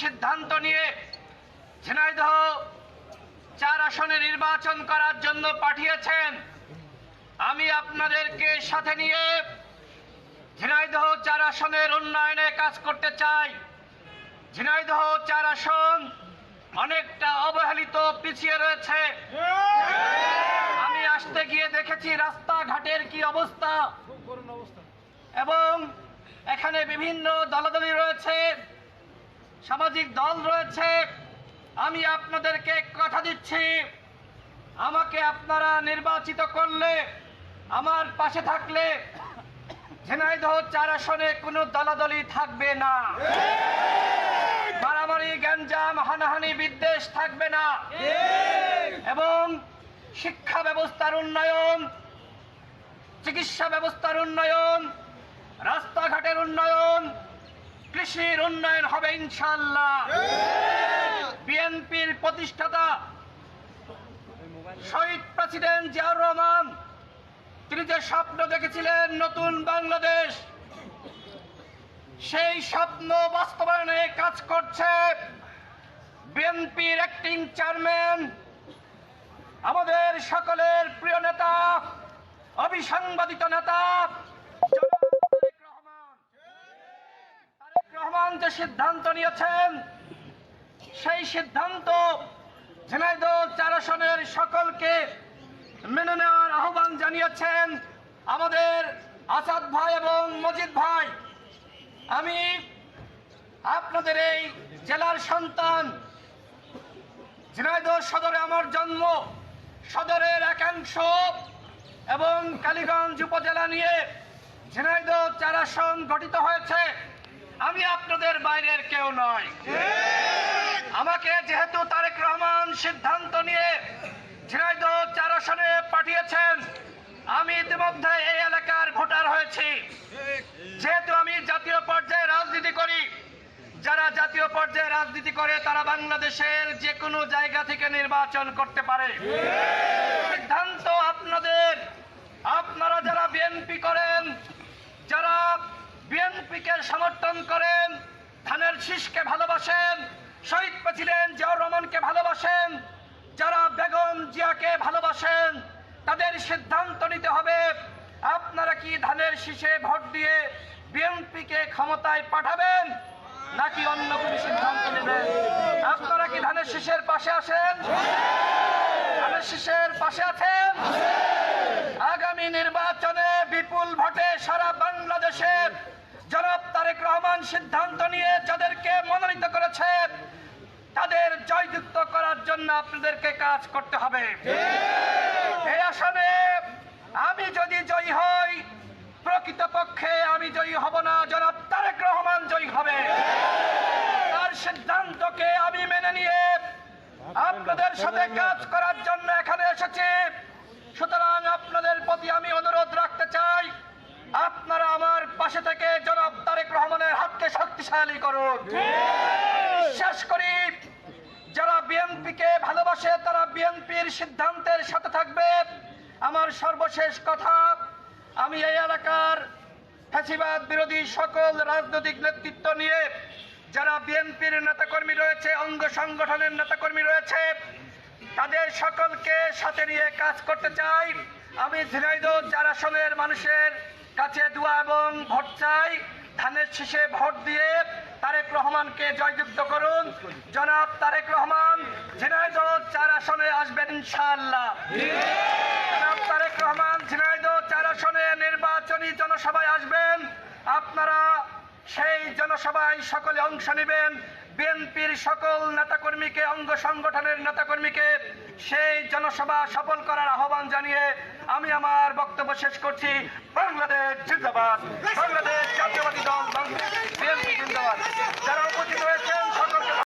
সিদ্ধান্ত নিয়ে ঝিনাইদহ চার আসনে নির্বাচন করার জন্য পাঠিয়েছেন। আমি আপনাদেরকে সাথে নিয়ে ঝিনাইদহ চার আসনের উন্নয়নে কাজ করতে চাই। ঝিনাইদহ চার আসন অনেকটা অবহেলিত পিছিয়ে রয়েছে। আমি আসতে গিয়ে দেখেছি রাস্তাঘাটের কি অবস্থা। এবং এখানে বিভিন্ন দলাদলি রয়েছে। সামাজিক দল রয়েছে, আমি আপনাদেরকে কথা দিচ্ছি। আমাকে আপনারা নির্বাচিত করলে, আমার পাশে থাকলে, ঝিনাইদহ চার আসনে কোনো দলাদলি থাকবে না। মারামারি, গ্যাঞ্জাম, হানাহানি, বিদ্বেষ থাকবে না। এবং শিক্ষা ব্যবস্থার উন্নয়ন, চিকিৎসা ব্যবস্থার উন্নয়ন, রাস্তাঘাটের উন্নয়ন কৃষির উন্নয়ন হবে ইনশাল্লাহ বিএনপির প্রতিষ্ঠাতা শহীদ প্রেসিডেন্ট জিয়াউর রহমান তিনি যে স্বপ্ন দেখেছিলেন নতুন বাংলাদেশ সেই স্বপ্ন বাস্তবায়নে কাজ করছে বিএনপির অ্যাক্টিং চেয়ারম্যান আমাদের সকলের প্রিয় নেতা অবিসংবাদিত নেতা সিদ্ধান্ত নিয়েছেন, সেই সিদ্ধান্ত ঝিনাইদহ চার আসনের সকলকে মেনে নেওয়ার আহ্বান জানিয়েছেন আমাদের আসাদ ভাই এবং মজিদ ভাই। আমি আপনাদের এই জেলার সন্তান, ঝিনাইদহ সদরে আমার জন্ম, সদরের একাংশ এবং কালীগঞ্জ উপজেলা নিয়ে ঝিনাইদহ চার আসন গঠিত হয়েছে। আমি আপনাদের বাইরের কেউ নয় আমাকে যেহেতু তারেক রহমান সিদ্ধান্ত নিয়ে ঝিনাইদহ চার আসনে পাঠিয়েছেন, আমি ইতিমধ্যে এই এলাকার ভোটার হয়েছি। যেহেতু আমি জাতীয় পর্যায়ে রাজনীতি করি, যারা জাতীয় পর্যায়ে রাজনীতি করে তারা বাংলাদেশের যে কোনো জায়গা থেকে নির্বাচন করতে পারে। সিদ্ধান্ত আপনাদের। আপনারা যারা বিএনপি করেন যারা বিএনপিকে সমর্থন করেন, ধানের শীষকে ভালোবাসেন, শহীদ প্রেসিডেন্ট জিয়াউর রহমানকে ভালোবাসেন, যারা বেগম জিয়াকে ভালোবাসেন, তাদের সিদ্ধান্ত নিতে হবে, আপনারা কি ধানের শীষে ভোট দিয়ে বিএনপিকে ক্ষমতায় পাঠাবেন, নাকি অন্য কোনো সিদ্ধান্ত নেবেন? আপনারা কি ধানের শীষের পাশে আসেন ধানের শীষের পাশে আছেন? আগামী নির্বাচনে বিপুল ভোটে সারা বাংলাদেশের জনাব তারেক রহমান সিদ্ধান্ত নিয়ে যাদেরকে মনোনীত করেছে তাদের জয়যুক্ত করার জন্য আপনাদেরকে কাজ করতে হবে। এই আসনে আমি যদি জয়ী হই প্রকৃতপক্ষে আমি জয়ী হব না জনাব তারেক রহমান জয়ী হবে। তার সিদ্ধান্তকে আমি মেনে নিয়ে আপনাদের সাথে কাজ করার জন্য এখানে এসেছি। সুতরাং আপনাদের প্রতি আমি অনুরোধ ভালোবাসে তারা বিএনপির সিদ্ধান্তের সাথে থাকবে। আমার সর্বশেষ কথা, আমি এই এলাকার ফ্যাসিবাদ বিরোধী সকল রাজনৈতিক নেতৃত্ব নিয়ে যারা বিএনপির নেতাকর্মী রয়েছে, অঙ্গ সংগঠনের নেতাকর্মী রয়েছে, তাদের সকলকে সাথে নিয়ে কাজ করতে চাই। আমি ঝিনাইদহ চার আসনের মানুষের কাছে দোয়া এবং ভোট চাই। ধানের শীষে ভোট দিয়ে রহমানকে জয়যুক্ত করুন। জনাব তারেক রহমান, ঝিনাইদহ চার আসনে আসবেন ইনশাআল্লাহ। জনাব তারেক রহমান, ঝিনাইদহ চার আসনে নির্বাচনী জনসভায় আসবেন। আপনারা সেই জনসভায় সকলে অংশ নেবেন। বিএনপির সকল নেতাকর্মীকে, অঙ্গ সংগঠনের নেতাকর্মীকে সেই জনসভা সফল করার আহ্বান জানিয়ে আমি আমার বক্তব্য শেষ করছি। বাংলাদেশ জিন্দাবাদ। বাংলাদেশ জাতীয়বাদী দল বিএনপি জিন্দাবাদ। যারা উপস্থিত হয়েছেন